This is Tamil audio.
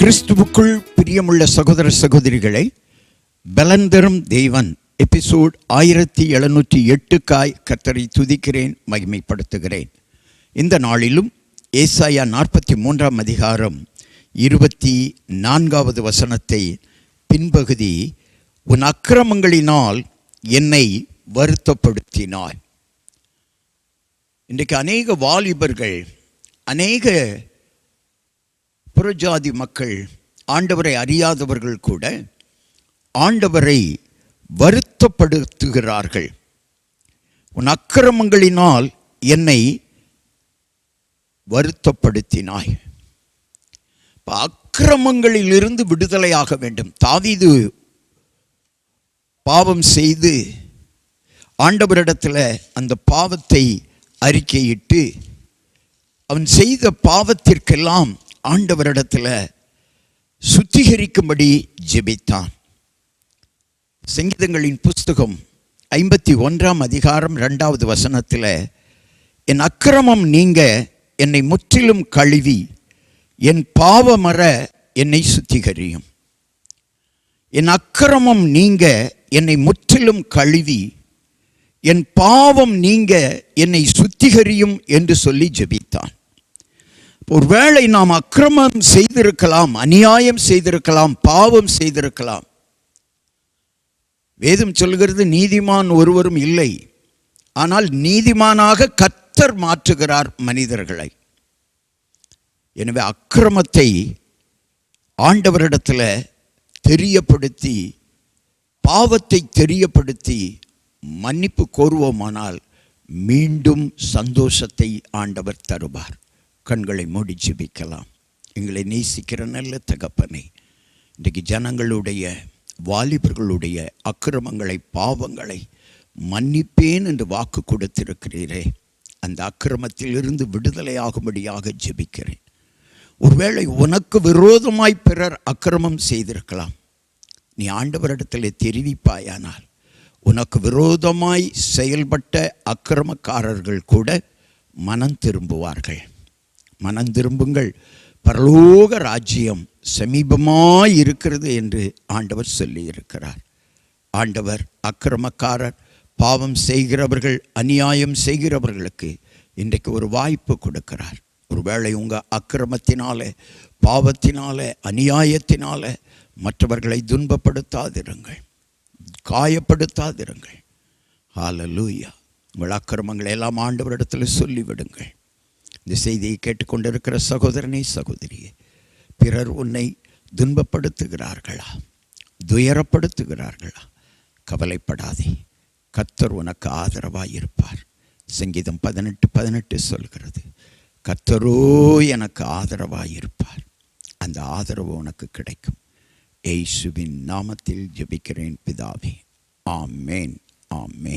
கிறிஸ்துவுக்குள் பிரியமுள்ள சகோதர சகோதரிகளை பலந்தரும் தெய்வன் எபிசோட் ஆயிரத்தி எழுநூற்றி எட்டுக்காய் கத்தரை துதிக்கிறேன் மகிமைப்படுத்துகிறேன். இந்த நாளிலும் ஏசாயா நாற்பத்தி மூன்றாம் அதிகாரம் இருபத்தி நான்காவது வசனத்தை பின்பகுதி உன் அக்கிரமங்களினால் என்னை வருத்தப்படுத்தினாய். இன்றைக்கு அநேக வாலிபர்கள் அநேக புறஜாதி மக்கள் ஆண்டவரை அறியாதவர்கள் கூட ஆண்டவரை வருத்தப்படுத்துகிறார்கள். உன் அக்கிரமங்களினால் என்னை வருத்தப்படுத்தினாய். இப்போ அக்கிரமங்களிலிருந்து விடுதலையாக வேண்டும். தாவிது பாவம் செய்து ஆண்டவரிடத்தில் அந்த பாவத்தை அறிக்கையிட்டு அவன் செய்த பாவத்திற்கெல்லாம் ஆண்டவரிடத்தில் சுத்திகரிக்கும்படி ஜெபித்தான். சங்கீதங்களின் புஸ்தகம் ஐம்பத்தி ஒன்றாம் அதிகாரம் ரெண்டாவது வசனத்தில் என் அக்கிரமம் நீங்க என்னை முற்றிலும் கழுவி என் பாவமர என்னை சுத்திகரியும். என் அக்கிரமம் நீங்க என்னை முற்றிலும் கழுவி என் பாவம் நீங்க என்னை சுத்திகரியும் என்று சொல்லி ஜெபித்தான். ஒருவேளை நாம் அக்கிரமம் செய்திருக்கலாம் அநியாயம் செய்திருக்கலாம் பாவம் செய்திருக்கலாம். வேதம் சொல்கிறது நீதிமான் ஒருவரும் இல்லை. ஆனால் நீதிமானாக கத்தர் மாற்றுகிறார் மனிதர்களை. எனவே அக்கிரமத்தை ஆண்டவரிடத்தில் தெரியப்படுத்தி பாவத்தை தெரியப்படுத்தி மன்னிப்பு கோருவோமானால் மீண்டும் சந்தோஷத்தை ஆண்டவர் தருவார். கண்களை மூடி ஜெபிக்கலாம். எங்களை நேசிக்கிற நல்ல தகப்பனை இன்றைக்கு ஜனங்களுடைய வாலிபர்களுடைய அக்கிரமங்களை பாவங்களை மன்னிப்பேன் என்று வாக்கு கொடுத்திருக்கிறீரே. அந்த அக்கிரமத்திலிருந்து விடுதலையாகும்படியாக ஜெபிக்கிறேன். ஒருவேளை உனக்கு விரோதமாய் பிறர் அக்கிரமம் செய்திருக்கலாம். நீ ஆண்டவரிடத்தில் தெரிவிப்பாயானால் உனக்கு விரோதமாய் செயல்பட்ட அக்கிரமக்காரர்கள் கூட மனம் திரும்புவார்கள். மனம் திரும்புங்கள் பரலோக ராஜ்யம் சமீபமாய் இருக்கிறது என்று ஆண்டவர் சொல்லியிருக்கிறார். ஆண்டவர் அக்கிரமக்காரர் பாவம் செய்கிறவர்கள் அநியாயம் செய்கிறவர்களுக்கு இன்றைக்கு ஒரு வாய்ப்பு கொடுக்கிறார். ஒருவேளை உங்கள் அக்கிரமத்தினால பாவத்தினால அநியாயத்தினால மற்றவர்களை துன்பப்படுத்தாதிருங்கள். காயப்படுத்தாதிருங்கள். லூயா உங்கள் அக்கிரமங்களை எல்லாம் ஆண்டவரிடத்தில் சொல்லிவிடுங்கள். இந்த செய்தியை கேட்டுக்கொண்டிருக்கிற சகோதரனே சகோதரியே பிறர் உன்னை துன்பப்படுத்துகிறார்களா? துயரப்படுத்துகிறார்களா? கவலைப்படாதே. கத்தர் உனக்கு ஆதரவாக இருப்பார் சங்கீதம் பதினெட்டு பதினெட்டு சொல்கிறது கத்தரோ எனக்கு ஆதரவாக இருப்பார் அந்த ஆதரவு உனக்கு கிடைக்கும். ஏசுவின் நாமத்தில் ஜெபிக்கிறேன் பிதாவே. ஆமேன் ஆமேன்.